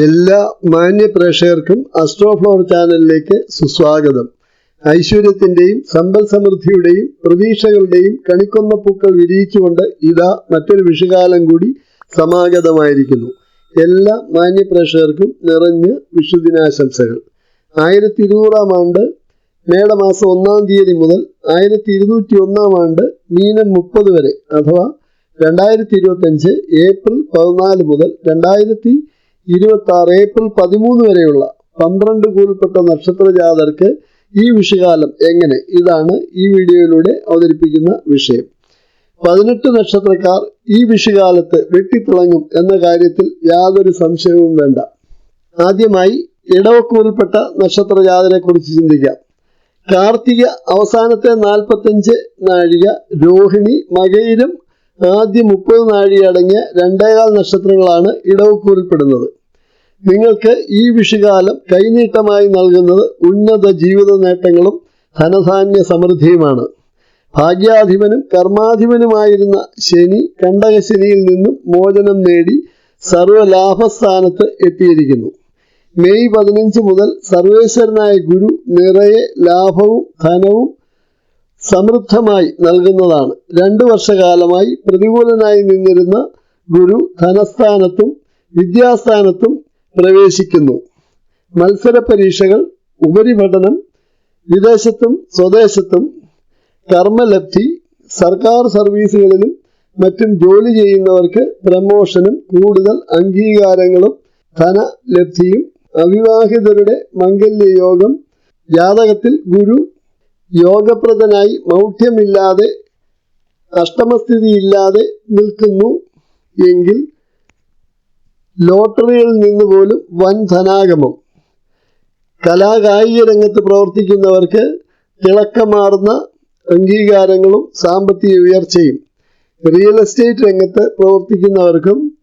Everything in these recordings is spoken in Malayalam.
എല്ലാ മാന്യ പ്രേക്ഷകർക്കും അസ്ട്രോഫ്ലോർ ചാനലിലേക്ക് സുസ്വാഗതം. ഐശ്വര്യത്തിന്റെയും സമ്പൽ സമൃദ്ധിയുടെയും പ്രതീക്ഷകളുടെയും കണിക്കൊന്ന പൂക്കൾ വിരിയിച്ചുകൊണ്ട് ഇതാ മറ്റൊരു വിഷുകാലം കൂടി സമാഗതമായിരിക്കുന്നു. എല്ലാ മാന്യ പ്രേക്ഷകർക്കും നിറഞ്ഞ് വിഷുദിനാശംസകൾ. ആയിരത്തി ഇരുന്നൂറാം ആണ്ട് മേടമാസം ഒന്നാം തീയതി മുതൽ ആയിരത്തി ഇരുന്നൂറ്റി ഒന്നാം ആണ്ട് മീനം മുപ്പത് വരെ അഥവാ രണ്ടായിരത്തി ഇരുപത്തി അഞ്ച് ഏപ്രിൽ പതിനാല് മുതൽ രണ്ടായിരത്തി ഇരുപത്തി ആറ് ഏപ്രിൽ പതിമൂന്ന് വരെയുള്ള പന്ത്രണ്ട് കൂൽപ്പെട്ട നക്ഷത്ര ജാതർക്ക് ഈ വിഷുകാലം എങ്ങനെ? ഇതാണ് ഈ വീഡിയോയിലൂടെ അവതരിപ്പിക്കുന്ന വിഷയം. പതിനെട്ട് നക്ഷത്രക്കാർ ഈ വിഷുകാലത്ത് വെട്ടിത്തിളങ്ങും എന്ന കാര്യത്തിൽ യാതൊരു സംശയവും വേണ്ട. ആദ്യമായി ഇടവക്കൂറിൽപ്പെട്ട നക്ഷത്ര ജാതനെ കുറിച്ച് ചിന്തിക്കാം. കാർത്തിക അവസാനത്തെ നാൽപ്പത്തഞ്ച് നാഴിക രോഹിണി മകയിലും ആദ്യ മുപ്പത് നാഴിക അടങ്ങിയ രണ്ടേകാൽ നക്ഷത്രങ്ങളാണ് ഇടവക്കൂറിൽപ്പെടുന്നത്. നിങ്ങൾക്ക് ഈ വിഷുകാലം കൈനീട്ടമായി നൽകുന്നത് ഉന്നത ജീവിത നേട്ടങ്ങളും ധനധാന്യ സമൃദ്ധിയുമാണ്. ഭാഗ്യാധിപനും കർമാധിപനുമായിരുന്ന ശനി കണ്ടകശനിയിൽ നിന്നും മോചനം നേടി സർവലാഭസ്ഥാനത്ത് എത്തിയിരിക്കുന്നു. മെയ് പതിനഞ്ച് മുതൽ സർവേശ്വരനായ ഗുരു നിറയെ ലാഭവും ധനവും സമൃദ്ധമായി നൽകുന്നതാണ്. രണ്ടു വർഷകാലമായി പ്രതികൂലനായി നിന്നിരുന്ന ഗുരു ധനസ്ഥാനത്തും വിദ്യാസ്ഥാനത്തും പ്രവേശിക്കുന്നു. മത്സര പരീക്ഷകൾ ഉപരിപഠനം വിദേശത്തും സ്വദേശത്തും കർമ്മലബ്ധി സർക്കാർ സർവീസുകളിലും മറ്റും ജോലി ചെയ്യുന്നവർക്ക് പ്രമോഷനും കൂടുതൽ അംഗീകാരങ്ങളും ധനലബ്ധിയും അവിവാഹിതരുടെ മംഗല്യയോഗം ജാതകത്തിൽ ഗുരു യോഗപ്രദനായി മൗഢ്യമില്ലാതെ അഷ്ടമസ്ഥിതിയില്ലാതെ നിൽക്കുന്നു എങ്കിൽ ലോട്ടറിയിൽ നിന്ന് പോലും വൻ ധനാഗമം. കലാകായിക രംഗത്ത് പ്രവർത്തിക്കുന്നവർക്ക് തിളക്കമാർന്ന അംഗീകാരങ്ങളും സാമ്പത്തിക ഉയർച്ചയും. റിയൽ എസ്റ്റേറ്റ് രംഗത്ത് പ്രവർത്തിക്കുന്നവർക്കും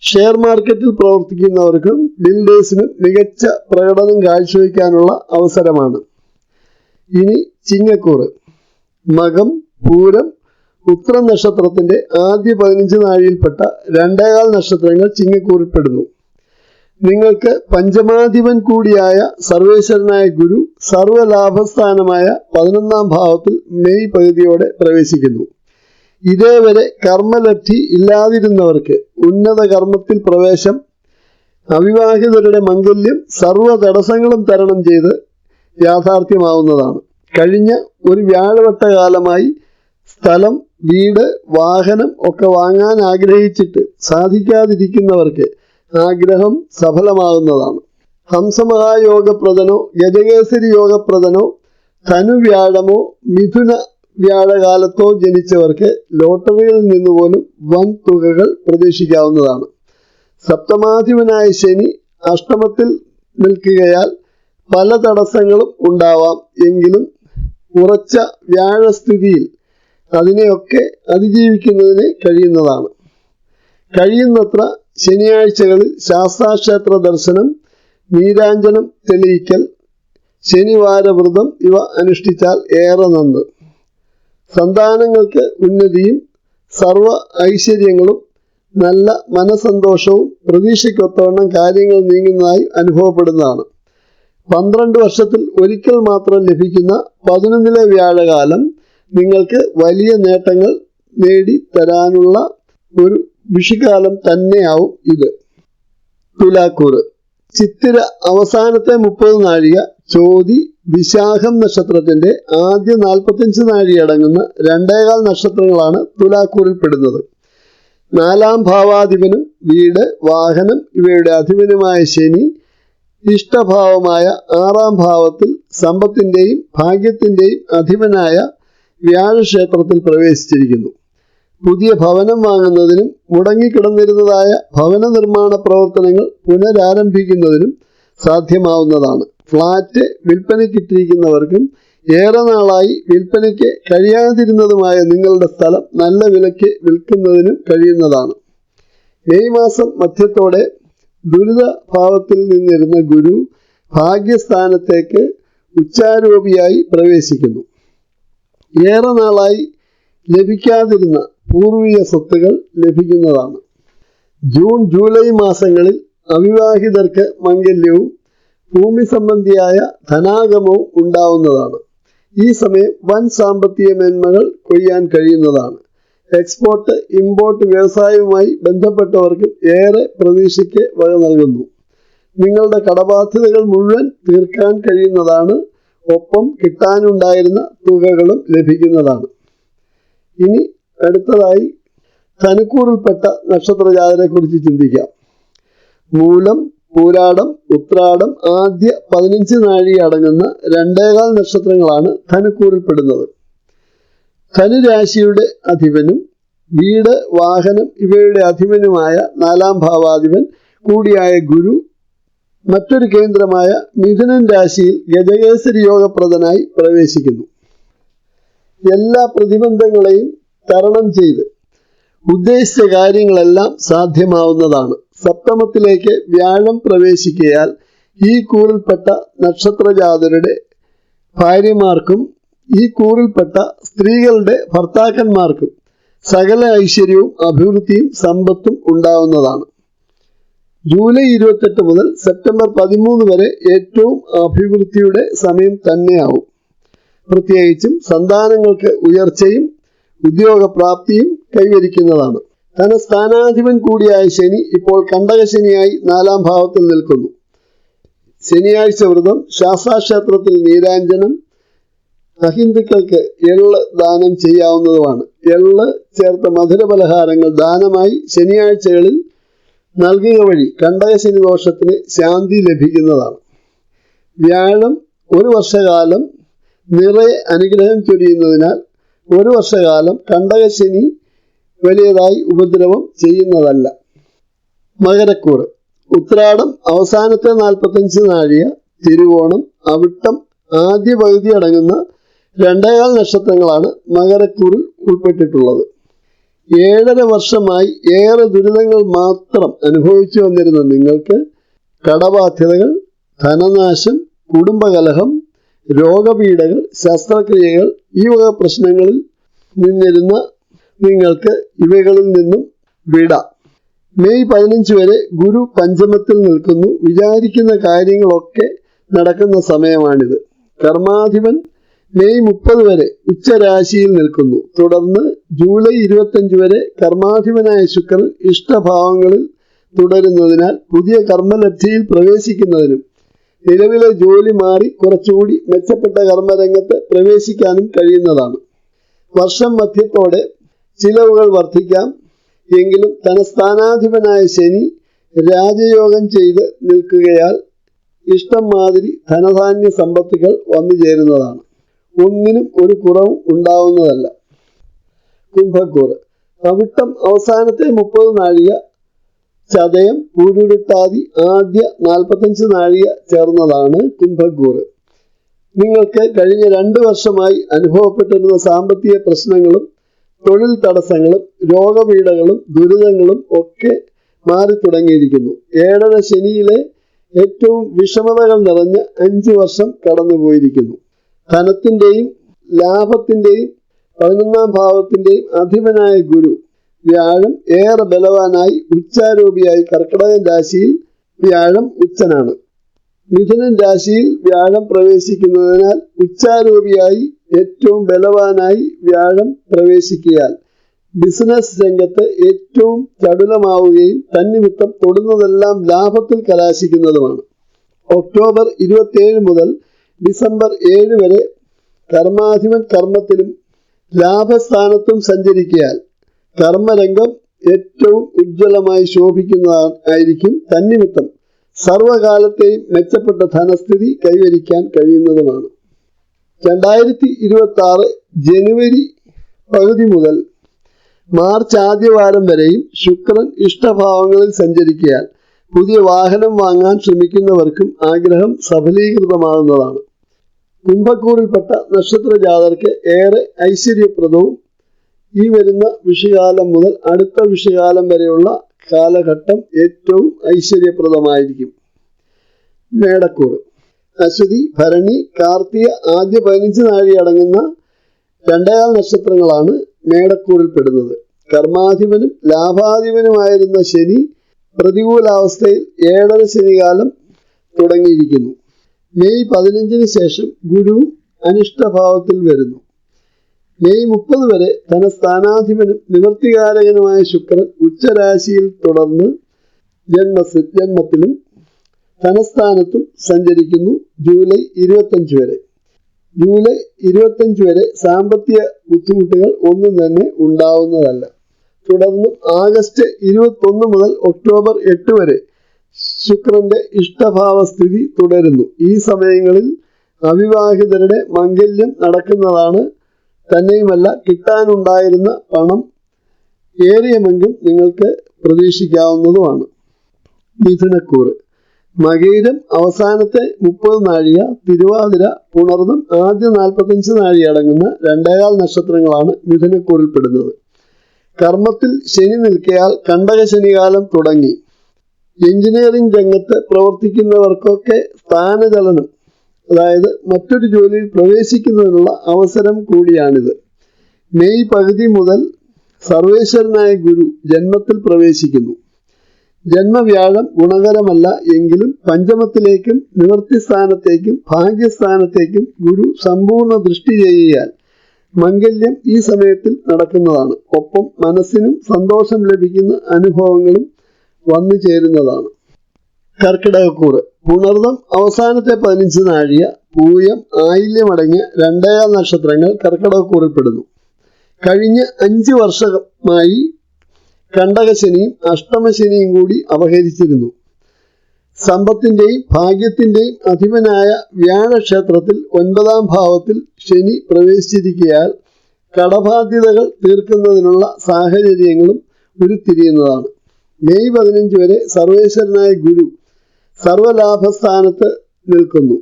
ഷെയർ മാർക്കറ്റിൽ പ്രവർത്തിക്കുന്നവർക്കും ബിൽഡേഴ്സിനും മികച്ച പ്രകടനം കാഴ്ചവെക്കാനുള്ള അവസരമാണ്. ഇനി ചിങ്ങക്കൂറ്. മകം പൂരം ഉത്തര നക്ഷത്രത്തിന്റെ ആദ്യ പതിനഞ്ച് നാഴിയിൽപ്പെട്ട രണ്ടേകാൽ നക്ഷത്രങ്ങൾ ചിങ്ങക്കൂറിൽപ്പെടുന്നു നിങ്ങൾക്ക് പഞ്ചമാധിപൻ കൂടിയായ സർവേശ്വരനായ ഗുരു സർവലാഭസ്ഥാനമായ പതിനൊന്നാം ഭാവത്തിൽ മെയ് പകുതിയോടെ പ്രവേശിക്കുന്നു. ഇതേവരെ കർമ്മലബ്ധി ഇല്ലാതിരുന്നവർക്ക് ഉന്നത കർമ്മത്തിൽ പ്രവേശം അവിവാഹിതരുടെ മംഗല്യം സർവ തടസ്സങ്ങളും തരണം ചെയ്ത് യാഥാർത്ഥ്യമാവുന്നതാണ്. കഴിഞ്ഞ ഒരു വ്യാഴവട്ട കാലമായി സ്ഥലം വീട് വാഹനം ഒക്കെ വാങ്ങാൻ ആഗ്രഹിച്ചിട്ട് സാധിക്കാതിരിക്കുന്നവർക്ക് ആഗ്രഹം സഫലമാകുന്നതാണ്. ഹംസമഹായോഗപ്രദനോ ഗജകേസരി യോഗപ്രദനോ ധനുവ്യാഴമോ മിഥുന വ്യാഴകാലത്തോ ജനിച്ചവർക്ക് ലോട്ടറിയിൽ നിന്ന് പോലും വൻ തുകകൾ പ്രതീക്ഷിക്കാവുന്നതാണ്. സപ്തമാധിപനായ ശനി അഷ്ടമത്തിൽ നിൽക്കുകയാൽ പല തടസ്സങ്ങളും ഉണ്ടാവാം. എങ്കിലും ഉറച്ച വ്യാഴസ്ഥിതിയിൽ അതിനെയൊക്കെ അതിജീവിക്കുന്നതിന് കഴിയുന്നതാണ്. കഴിയുന്നത്ര ശനിയാഴ്ചകളിൽ ശാസ്താക്ഷേത്ര ദർശനം നീരാഞ്ജനം തെളിയിക്കൽ ശനിവാരവ്രതം ഇവ അനുഷ്ഠിച്ചാൽ ഏറെ നന്ന്. സന്താനങ്ങൾക്ക് ഉന്നതിയും സർവ ഐശ്വര്യങ്ങളും നല്ല മനസന്തോഷവും പ്രതീക്ഷയ്ക്കൊത്തവണ്ണം കാര്യങ്ങൾ നീങ്ങുന്നതായി അനുഭവപ്പെടുന്നതാണ്. പന്ത്രണ്ട് വർഷത്തിൽ ഒരിക്കൽ മാത്രം ലഭിക്കുന്ന പതിനൊന്നിലെ വ്യാഴകാലം നിങ്ങൾക്ക് വലിയ നേട്ടങ്ങൾ നേടി തരാനുള്ള ഒരു വിഷുകാലം തന്നെയാവും ഇത്. തുലാക്കൂറ്. ചിത്തിര അവസാനത്തെ മുപ്പത് നാഴിക ചോതി വിശാഖം നക്ഷത്രത്തിന്റെ ആദ്യ നാൽപ്പത്തിയഞ്ച് നാഴിക അടങ്ങുന്ന രണ്ടേകാൽ നക്ഷത്രങ്ങളാണ് തുലാക്കൂറിൽ പെടുന്നത്. നാലാം ഭാവാധിപനും വീട് വാഹനം ഇവയുടെ അധിപനുമായ ശനി ഇഷ്ടഭാവമായ ആറാം ഭാവത്തിൽ സമ്പത്തിന്റെയും ഭാഗ്യത്തിന്റെയും അധിപനായ വ്യാഴക്ഷേത്രത്തിൽ പ്രവേശിച്ചിരിക്കുന്നു. പുതിയ ഭവനം വാങ്ങുന്നതിനും മുടങ്ങിക്കിടന്നിരുന്നതായ ഭവന നിർമ്മാണ പ്രവർത്തനങ്ങൾ പുനരാരംഭിക്കുന്നതിനും സാധ്യമാവുന്നതാണ്. ഫ്ളാറ്റ് വിൽപ്പനയ്ക്കിട്ടിരിക്കുന്നവർക്കും ഏറെ നാളായി വിൽപ്പനയ്ക്ക് കഴിയാതിരുന്നതുമായ നിങ്ങളുടെ സ്ഥലം നല്ല വിലയ്ക്ക് വിൽക്കുന്നതിനും കഴിയുന്നതാണ്. മെയ് മാസം മധ്യത്തോടെ ദുരിത ഭാവത്തിൽ നിന്നിരുന്ന ഗുരു ഭാഗ്യസ്ഥാനത്തേക്ക് ഉച്ചാരോപിയായി പ്രവേശിക്കുന്നു. ഏറെ നാളായി ലഭിക്കാതിരുന്ന പൂർവിക സ്വത്തുകൾ ലഭിക്കുന്നതാണ്. ജൂൺ ജൂലൈ മാസങ്ങളിൽ അവിവാഹിതർക്ക് മംഗല്യവും ഭൂമി സംബന്ധിയായ ധനാഗമവും ഉണ്ടാവുന്നതാണ്. ഈ സമയം വൻ സാമ്പത്തിക മേന്മകൾ കൊയ്യാൻ കഴിയുന്നതാണ്. എക്സ്പോർട്ട് ഇമ്പോർട്ട് വ്യവസായവുമായി ബന്ധപ്പെട്ടവർക്കും ഏറെ പ്രതീക്ഷയ്ക്ക് വക നൽകുന്നു. നിങ്ങളുടെ കടബാധ്യതകൾ മുഴുവൻ തീർക്കാൻ കഴിയുന്നതാണ് ഒപ്പം കിട്ടാനുണ്ടായിരുന്ന തുകകളും ലഭിക്കുന്നതാണ്. ഇനി അടുത്തതായി ധനുക്കൂറിൽപ്പെട്ട നക്ഷത്രജാതരെക്കുറിച്ച് ചിന്തിക്കാം. മൂലം പൂരാടം ഉത്രാടം ആദ്യ പതിനഞ്ച് നാഴി അടങ്ങുന്ന രണ്ടേകാൽ നക്ഷത്രങ്ങളാണ് ധനുക്കൂറിൽപ്പെടുന്നത് ധനുരാശിയുടെ അധിപനും വീട് വാഹനം ഇവയുടെ അധിപനുമായ നാലാം ഭാവാധിപൻ കൂടിയായ ഗുരു മറ്റൊരു കേന്ദ്രമായ മിഥുനൻ രാശിയിൽ ഗജകേസരി യോഗപ്രദനായി പ്രവേശിക്കുന്നു. എല്ലാ പ്രതിബന്ധങ്ങളെയും തരണം ചെയ്ത് ഉദ്ദേശിച്ച കാര്യങ്ങളെല്ലാം സാധ്യമാവുന്നതാണ്. സപ്തമത്തിലേക്ക് വ്യാഴം പ്രവേശിക്കയാൽ ഈ കൂറിൽപ്പെട്ട നക്ഷത്രജാതരുടെ ഭാര്യമാർക്കും ഈ കൂറിൽപ്പെട്ട സ്ത്രീകളുടെ ഭർത്താക്കന്മാർക്കും സകല ഐശ്വര്യവും അഭിവൃദ്ധിയും സമ്പത്തും ഉണ്ടാവുന്നതാണ്. ജൂലൈ ഇരുപത്തെട്ട് മുതൽ സെപ്റ്റംബർ പതിമൂന്ന് വരെ ഏറ്റവും അഭിവൃദ്ധിയുടെ സമയം തന്നെയാവും. പ്രത്യേകിച്ചും സന്താനങ്ങൾക്ക് ഉയർച്ചയും ഉദ്യോഗപ്രാപ്തിയും കൈവരിക്കുന്നതാണ്. തന സ്ഥാനാധിപൻ കൂടിയായ ശനി ഇപ്പോൾ കണ്ടകശനിയായി നാലാം ഭാവത്തിൽ നിൽക്കുന്നു. ശനിയാഴ്ച വ്രതം ശാസ്താക്ഷേത്രത്തിൽ നീരാഞ്ജനം അഹിന്ദുക്കൾക്ക് എള്ള് ദാനം ചെയ്യാവുന്നതുമാണ്. എള്ള് ചേർത്ത മധുരപലഹാരങ്ങൾ ദാനമായി ശനിയാഴ്ചകളിൽ നൽകുക വഴി കണ്ടകശനി ദോഷത്തിന് ശാന്തി ലഭിക്കുന്നതാണ്. വ്യാഴം ഒരു വർഷകാലം നിറയെ അനുഗ്രഹം ചൊരിയുന്നതിനാൽ ഒരു വർഷകാലം കണ്ടകശനി വലിയതായി ഉപദ്രവം ചെയ്യുന്നതല്ല. മകരക്കൂറ്. ഉത്രാടം അവസാനത്തെ നാൽപ്പത്തഞ്ച് നാഴിക തിരുവോണം അവിട്ടം ആദ്യ പകുതി അടങ്ങുന്ന രണ്ടേകാൽ നക്ഷത്രങ്ങളാണ് മകരക്കൂറിൽ ഉൾപ്പെട്ടിട്ടുള്ളത്. ഏഴര വർഷമായി ഏറെ ദുരിതങ്ങൾ മാത്രം അനുഭവിച്ചു വന്നിരുന്ന നിങ്ങൾക്ക് കടബാധ്യതകൾ ധനനാശം കുടുംബകലഹം രോഗപീഠകൾ ശസ്ത്രക്രിയകൾ ഈ വക പ്രശ്നങ്ങളിൽ നിന്നിരുന്ന നിങ്ങൾക്ക് ഇവകളിൽ നിന്നും വിടാം. മെയ് പതിനഞ്ച് വരെ ഗുരു പഞ്ചമത്തിൽ നിൽക്കുന്നു. വിചാരിക്കുന്ന കാര്യങ്ങളൊക്കെ നടക്കുന്ന സമയമാണിത്. കർമാധിപൻ മെയ് മുപ്പത് വരെ ഉച്ചരാശിയിൽ നിൽക്കുന്നു. തുടർന്ന് ജൂലൈ ഇരുപത്തഞ്ച് വരെ കർമാധിപനായ ശുക്രൻ ഇഷ്ടഭാവങ്ങളിൽ തുടരുന്നതിനാൽ പുതിയ കർമ്മലബ്ധിയിൽ പ്രവേശിക്കുന്നതിനും നിലവിലെ ജോലി മാറി കുറച്ചുകൂടി മെച്ചപ്പെട്ട കർമ്മരംഗത്ത് പ്രവേശിക്കാനും കഴിയുന്നതാണ്. വർഷം മധ്യത്തോടെ ചിലവുകൾ വർദ്ധിക്കാം. എങ്കിലും ധനസ്ഥാനാധിപനായ ശനി രാജയോഗം ചെയ്ത് നിൽക്കുകയാൽ ഇഷ്ടം മാതിരി ധനധാന്യ സമ്പത്തുകൾ വന്നു ചേരുന്നതാണ് ഒന്നിനും ഒരു കുറവും ഉണ്ടാവുന്നതല്ല. കുംഭക്കൂറ്. തവിട്ടം അവസാനത്തെ മുപ്പത് നാഴിക ചതയം പൂരുരുട്ടാതി ആദ്യ നാൽപ്പത്തഞ്ച് നാഴിക ചേർന്നതാണ് കുംഭക്കൂറ്. നിങ്ങൾക്ക് കഴിഞ്ഞ രണ്ട് വർഷമായി അനുഭവപ്പെട്ടിരുന്ന സാമ്പത്തിക പ്രശ്നങ്ങളും തൊഴിൽ തടസ്സങ്ങളും രോഗപീഠകളും ദുരിതങ്ങളും ഒക്കെ മാറി തുടങ്ങിയിരിക്കുന്നു ഏഴര ശനിയിലെ ഏറ്റവും വിഷമതകൾ നിറഞ്ഞ അഞ്ച് വർഷം കടന്നുപോയിരിക്കുന്നു. ധനത്തിന്റെയും ലാഭത്തിന്റെയും പതിനൊന്നാം ഭാവത്തിന്റെയും അധിപനായ ഗുരു. വ്യാഴം ഏറെ ബലവാനായി ഉച്ചാരൂപിയായി കർക്കിടകൻ രാശിയിൽ വ്യാഴം ഉച്ചനാണ്. മിഥുനൻ രാശിയിൽ വ്യാഴം പ്രവേശിക്കുന്നതിനാൽ ഉച്ചാരൂപിയായി ഏറ്റവും ബലവാനായി വ്യാഴം പ്രവേശിക്കിയാൽ ബിസിനസ് രംഗത്ത് ഏറ്റവും ചടുലമാവുകയും തന്നിമിത്തം തൊടുന്നതെല്ലാം ലാഭത്തിൽ കലാശിക്കുന്നതുമാണ്. ഒക്ടോബർ ഇരുപത്തിയേഴ് മുതൽ ഡിസംബർ ഏഴ് വരെ കർമാധിപൻ കർമ്മത്തിലും ലാഭസ്ഥാനത്തും സഞ്ചരിക്കയാൽ കർമ്മരംഗം ഏറ്റവും ഉജ്ജ്വലമായി ശോഭിക്കുന്നതായിരിക്കും തന്നിമിത്തം. സർവകാലത്തെയും മെച്ചപ്പെട്ട ധനസ്ഥിതി കൈവരിക്കാൻ കഴിയുന്നതുമാണ്. രണ്ടായിരത്തി ഇരുപത്തി ആറ് ജനുവരി പകുതി മുതൽ മാർച്ച് ആദ്യവാരം വരെയും ശുക്രൻ ഇഷ്ടഭാവങ്ങളിൽ സഞ്ചരിക്കയാൽ പുതിയ വാഹനം വാങ്ങാൻ ശ്രമിക്കുന്നവർക്കും ആഗ്രഹം സഫലീകൃതമാകുന്നതാണ്. കുംഭക്കൂറിൽപ്പെട്ട നക്ഷത്ര ജാതർക്ക് ഏറെ ഐശ്വര്യപ്രദവും ഈ വരുന്ന വിഷുകാലം മുതൽ അടുത്ത വിഷുകാലം വരെയുള്ള കാലഘട്ടം ഏറ്റവും ഐശ്വര്യപ്രദമായിരിക്കും. മേടക്കൂറ്. അശ്വതി ഭരണി കാർത്തിക ആദ്യ പതിനഞ്ച് നാഴി അടങ്ങുന്ന രണ്ടേകാൽ നക്ഷത്രങ്ങളാണ് മേടക്കൂറിൽ പെടുന്നത്. കർമാധിപനും ലാഭാധിപനുമായിരുന്ന ശനി പ്രതികൂലാവസ്ഥയിൽ ഏഴര ശനികാലം തുടങ്ങിയിരിക്കുന്നു. മെയ് പതിനഞ്ചിന് ശേഷം ഗുരു അനിഷ്ടഭാവത്തിൽ വരുന്നു. മെയ് മുപ്പത് വരെ തന സ്ഥാനാധിപനും നിവർത്തികാരകനുമായ ശുക്രൻ ഉച്ചരാശിയിൽ തുടർന്ന് ജന്മ ജന്മത്തിലും തനസ്ഥാനത്തും സഞ്ചരിക്കുന്നു ജൂലൈ ഇരുപത്തഞ്ച് വരെ. ജൂലൈ ഇരുപത്തഞ്ച് വരെ സാമ്പത്തിക ബുദ്ധിമുട്ടുകൾ ഒന്നും തന്നെ ഉണ്ടാവുന്നതല്ല. തുടർന്ന് ആഗസ്റ്റ് ഇരുപത്തൊന്ന് മുതൽ ഒക്ടോബർ എട്ട് വരെ ശുക്രന്റെ ഇഷ്ടഭാവ സ്ഥിതി തുടരുന്നു. ഈ സമയങ്ങളിൽ അവിവാഹിതരുടെ മംഗല്യം നടക്കുന്നതാണ് തന്നെയുമല്ല കിട്ടാനുണ്ടായിരുന്ന പണം ഏറിയമെങ്കിലും നിങ്ങൾക്ക് പ്രതീക്ഷിക്കാവുന്നതുമാണ്. മിഥുനക്കൂറ്. മകയിരം അവസാനത്തെ മുപ്പത് നാഴിക തിരുവാതിര പുണർന്നും ആദ്യ നാൽപ്പത്തഞ്ച് നാഴിക അടങ്ങുന്ന രണ്ടേകാൽ നക്ഷത്രങ്ങളാണ് മിഥുനക്കൂറിൽപ്പെടുന്നത്. കർമ്മത്തിൽ ശനി നിൽക്കയാൽ കണ്ടക ശനികാലം തുടങ്ങി. എഞ്ചിനീയറിംഗ് രംഗത്ത് പ്രവർത്തിക്കുന്നവർക്കൊക്കെ സ്ഥാനചലനം അതായത് മറ്റൊരു ജോലിയിൽ പ്രവേശിക്കുന്നതിനുള്ള അവസരം കൂടിയാണിത്. മെയ് പകുതി മുതൽ സർവേശ്വരനായ ഗുരു ജന്മത്തിൽ പ്രവേശിക്കുന്നു. ജന്മവ്യാഴം ഗുണകരമല്ല എങ്കിലും പഞ്ചമത്തിലേക്കും നിവർത്തിസ്ഥാനത്തേക്കും ഭാഗ്യസ്ഥാനത്തേക്കും ഗുരു സമ്പൂർണ ദൃഷ്ടി ചെയ്യാൻ മംഗല്യം ഈ സമയത്തിൽ നടക്കുന്നതാണ്. ഒപ്പം മനസ്സിനും സന്തോഷം ലഭിക്കുന്ന അനുഭവങ്ങളും വന്നു ചേരുന്നതാണ്. കർക്കിടകക്കൂറ്. പുണർദം അവസാനത്തെ പതിനഞ്ച് നാഴിക പൂയം ആയില്യമടങ്ങിയ രണ്ടേകാൽ നക്ഷത്രങ്ങൾ കർക്കിടകക്കൂറിൽപ്പെടുന്നു. കഴിഞ്ഞ അഞ്ച് വർഷമായി കണ്ടകശനിയും അഷ്ടമശനിയും കൂടി അപഹരിച്ചിരുന്നു സമ്പത്തിന്റെയും ഭാഗ്യത്തിന്റെയും അധിപനായ വ്യാഴക്ഷേത്രത്തിൽ ഒൻപതാം ഭാവത്തിൽ ശനി പ്രവേശിച്ചിരിക്കയാൽ കടബാധ്യതകൾ തീർക്കുന്നതിനുള്ള സാഹചര്യങ്ങളും ഉരുത്തിരിയുന്നതാണ്. മെയ് പതിനഞ്ച് വരെ സർവേശ്വരനായ ഗുരു സർവലാഭസ്ഥാനത്ത് നിൽക്കുന്നു.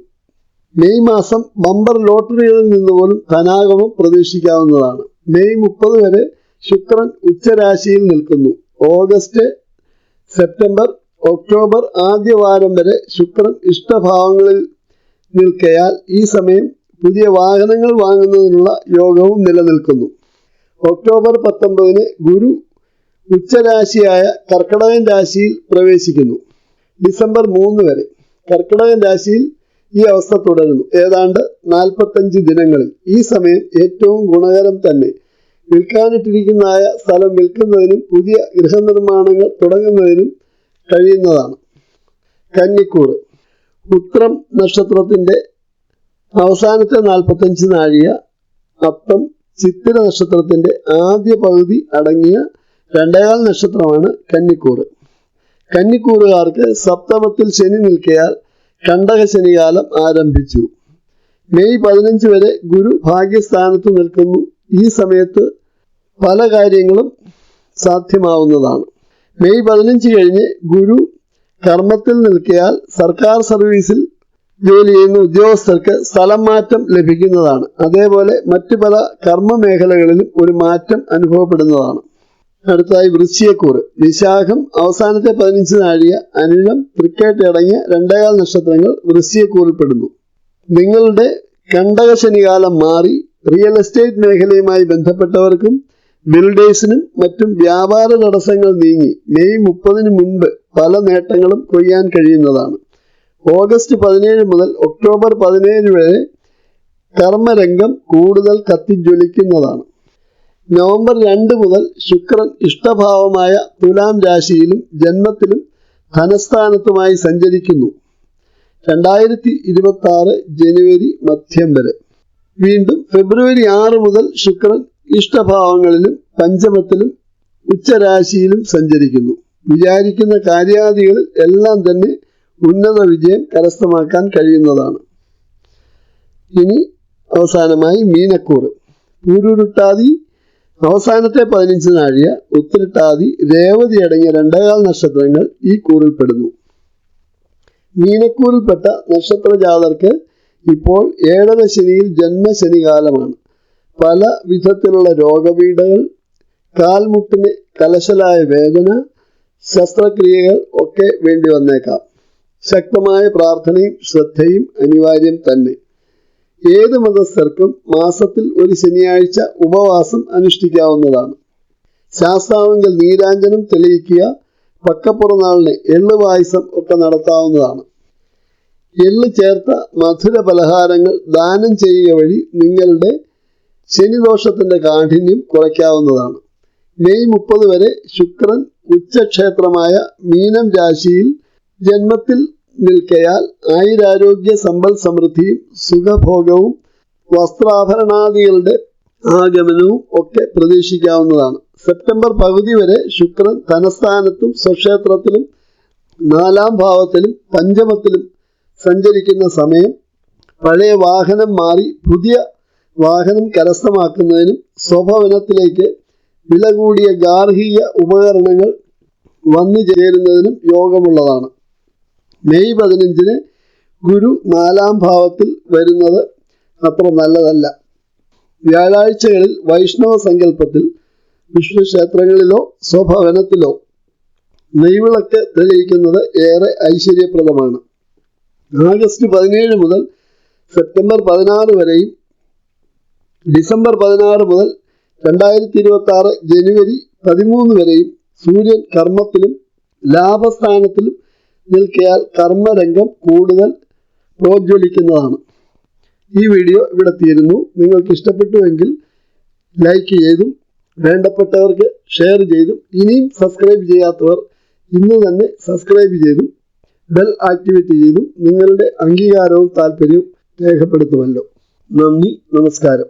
മെയ് മാസം ബമ്പർ ലോട്ടറികളിൽ നിന്ന് പോലും ധനാഗമം പ്രതീക്ഷിക്കാവുന്നതാണ്. മെയ് മുപ്പത് വരെ ശുക്രൻ ഉച്ചരാശിയിൽ നിൽക്കുന്നു. ഓഗസ്റ്റ് സെപ്റ്റംബർ ഒക്ടോബർ ആദ്യ വാരം വരെ ശുക്രൻ ഇഷ്ടഭാവങ്ങളിൽ നിൽക്കയാൽ ഈ സമയം പുതിയ വാഹനങ്ങൾ വാങ്ങുന്നതിനുള്ള യോഗവും നിലനിൽക്കുന്നു. ഒക്ടോബർ പത്തൊമ്പതിന് ഗുരു ഉച്ചരാശിയായ കർക്കിടകൻ രാശിയിൽ പ്രവേശിക്കുന്നു. ഡിസംബർ മൂന്ന് വരെ കർക്കിടകൻ രാശിയിൽ ഈ അവസ്ഥ തുടരുന്നു. ഏതാണ്ട് നാൽപ്പത്തഞ്ച് ദിനങ്ങളിൽ ഈ സമയം ഏറ്റവും ഗുണകരം തന്നെ. വിൽക്കാനിട്ടിരിക്കുന്നതായ സ്ഥലം വിൽക്കുന്നതിനും പുതിയ ഗൃഹനിർമ്മാണങ്ങൾ തുടങ്ങുന്നതിനും കഴിയുന്നതാണ്. കന്നിക്കൂറ് ഉത്രം നക്ഷത്രത്തിന്റെ അവസാനത്തെ നാൽപ്പത്തഞ്ച് നാഴിക അത്തം ചിത്തിര നക്ഷത്രത്തിന്റെ ആദ്യ പകുതി അടങ്ങിയ രണ്ടേകാൽ നക്ഷത്രമാണ് കന്നിക്കൂറ്. കന്നിക്കൂറുകാർക്ക് സപ്തമത്തിൽ ശനി നിൽക്കയാൽ കണ്ടക ശനികാലം ആരംഭിച്ചു. മെയ് പതിനഞ്ച് വരെ ഗുരു ഭാഗ്യസ്ഥാനത്ത് നിൽക്കുന്നു. ഈ സമയത്ത് പല കാര്യങ്ങളും സാധ്യമാവുന്നതാണ്. മെയ് പതിനഞ്ച് കഴിഞ്ഞ് ഗുരു കർമ്മത്തിൽ നിൽക്കിയാൽ സർക്കാർ സർവീസിൽ ജോലി ചെയ്യുന്ന ഉദ്യോഗസ്ഥർക്ക് സ്ഥലം മാറ്റം ലഭിക്കുന്നതാണ്. അതേപോലെ മറ്റു പല കർമ്മ മേഖലകളിലും ഒരു മാറ്റം അനുഭവപ്പെടുന്നതാണ്. അടുത്തതായി വൃശ്ചിയക്കൂറ് വിശാഖം അവസാനത്തെ പതിനഞ്ച് നാഴിക അനിഴം തൃക്കേട്ട് അടങ്ങിയ രണ്ടേകാൽ നക്ഷത്രങ്ങൾ വൃശ്ചിയക്കൂറിൽപ്പെടുന്നു നിങ്ങളുടെ കണ്ടക ശനികാലം മാറി റിയൽ എസ്റ്റേറ്റ് മേഖലയുമായി ബന്ധപ്പെട്ടവർക്കും ബിൽഡേഴ്സിനും മറ്റും വ്യാപാര തടസ്സങ്ങൾ നീങ്ങി മെയ് മുപ്പതിന് മുൻപ് പല നേട്ടങ്ങളും കൊയ്യാൻ കഴിയുന്നതാണ്. ഓഗസ്റ്റ് പതിനേഴ് മുതൽ ഒക്ടോബർ പതിനേഴ് വരെ കർമ്മരംഗം കൂടുതൽ കത്തിജ്വലിക്കുന്നതാണ്. നവംബർ രണ്ട് മുതൽ ശുക്രൻ ഇഷ്ടഭാവമായ തുലാം രാശിയിലും ജന്മത്തിലും ധനസ്ഥാനത്തുമായി സഞ്ചരിക്കുന്നു. രണ്ടായിരത്തി ഇരുപത്തി ആറ് ജനുവരി മധ്യം വരെ. വീണ്ടും ഫെബ്രുവരി ആറ് മുതൽ ശുക്രൻ ഇഷ്ടഭാവങ്ങളിലും പഞ്ചമത്തിലും ഉച്ചരാശിയിലും സഞ്ചരിക്കുന്നു. വിചാരിക്കുന്ന കാര്യാദികളിൽ എല്ലാം തന്നെ ഉന്നത വിജയം കരസ്ഥമാക്കാൻ കഴിയുന്നതാണ്. ഇനി അവസാനമായി മീനക്കൂറ്. പൂരുരുട്ടാതി അവസാനത്തെ പതിനഞ്ച് നാഴിക ഉത്തരട്ടാതി രേവതി അടങ്ങിയ രണ്ടേകാൽ നക്ഷത്രങ്ങൾ ഈ കൂറിൽപ്പെടുന്നു മീനക്കൂറിൽപ്പെട്ട നക്ഷത്ര ജാതർക്ക് ഇപ്പോൾ ഏഴര ശനിയിൽ ജന്മശനി കാലമാണ് പല വിധത്തിലുള്ള രോഗപീഠകൾ കാൽമുട്ടിന് കലശലായ വേദന ശസ്ത്രക്രിയകൾ ഒക്കെ വേണ്ടി വന്നേക്കാം. ശക്തമായ പ്രാർത്ഥനയും ശ്രദ്ധയും അനിവാര്യം തന്നെ. ഏത് മതസ്ഥർക്കും മാസത്തിൽ ഒരു ശനിയാഴ്ച ഉപവാസം അനുഷ്ഠിക്കാവുന്നതാണ്. ശാസ്താവെങ്കിൽ നീരാഞ്ജനം തെളിയിക്കുക പക്കപ്പുറനാളിന് എള്ള് പായസം ഒക്കെ നടത്താവുന്നതാണ്. എള്ള് ചേർത്ത മധുര പലഹാരങ്ങൾ ദാനം ചെയ്യുക വഴി നിങ്ങളുടെ ശനിദോഷത്തിന്റെ കാഠിന്യം കുറയ്ക്കാവുന്നതാണ്. മെയ് മുപ്പത് വരെ ശുക്രൻ ഉച്ചക്ഷേത്രമായ മീനം രാശിയിൽ ജന്മത്തിൽ നിൽക്കയാൽ ആയുരാരോഗ്യ സമ്പൽ സമൃദ്ധിയും സുഖഭോഗവും വസ്ത്രാഭരണാദികളുടെ ആഗമനവും ഒക്കെ പ്രതീക്ഷിക്കാവുന്നതാണ്. സെപ്റ്റംബർ പകുതി വരെ ശുക്രൻ തനസ്ഥാനത്തും സ്വക്ഷേത്രത്തിലും നാലാം ഭാവത്തിലും പഞ്ചമത്തിലും സഞ്ചരിക്കുന്ന സമയം പഴയ വാഹനം മാറി പുതിയ വാഹനം കരസ്ഥമാക്കുന്നതിനും സ്വഭവനത്തിലേക്ക് വില കൂടിയ ഗാർഹിക ഉപകരണങ്ങൾ വന്നു ചേരുന്നതിനും യോഗമുള്ളതാണ്. മെയ് പതിനഞ്ചിന് ഗുരു നാലാം ഭാവത്തിൽ വരുന്നത് അത്ര നല്ലതല്ല. വ്യാഴാഴ്ചകളിൽ വൈഷ്ണവ സങ്കല്പത്തിൽ വിഷ്ണു ക്ഷേത്രങ്ങളിലോ സ്വഭവനത്തിലോ നെയ്വിളക്ക് തെളിയിക്കുന്നത് ഏറെ ഐശ്വര്യപ്രദമാണ്. ആഗസ്റ്റ് പതിനേഴ് മുതൽ സെപ്റ്റംബർ പതിനാറ് വരെയും ഡിസംബർ പതിനാറ് മുതൽ രണ്ടായിരത്തി ഇരുപത്തി ആറ് ജനുവരി പതിമൂന്ന് വരെയും സൂര്യൻ കർമ്മത്തിലും ലാഭസ്ഥാനത്തിലും നിൽക്കയാൽ കർമ്മരംഗം കൂടുതൽ പ്രോജ്വലിക്കുന്നതാണ്. ഈ വീഡിയോ ഇവിടെ തീരുന്നു നിങ്ങൾക്ക് ഇഷ്ടപ്പെട്ടുവെങ്കിൽ ലൈക്ക് ചെയ്തും വേണ്ടപ്പെട്ടവർക്ക് ഷെയർ ചെയ്തും. ഇനിയും സബ്സ്ക്രൈബ് ചെയ്യാത്തവർ ഇന്ന് തന്നെ സബ്സ്ക്രൈബ് ചെയ്തും ബെൽ ആക്ടിവേറ്റ് ചെയ്തും നിങ്ങളുടെ അംഗീകാരവും താല്പര്യവും രേഖപ്പെടുത്തുമല്ലോ. നന്ദി നമസ്കാരം.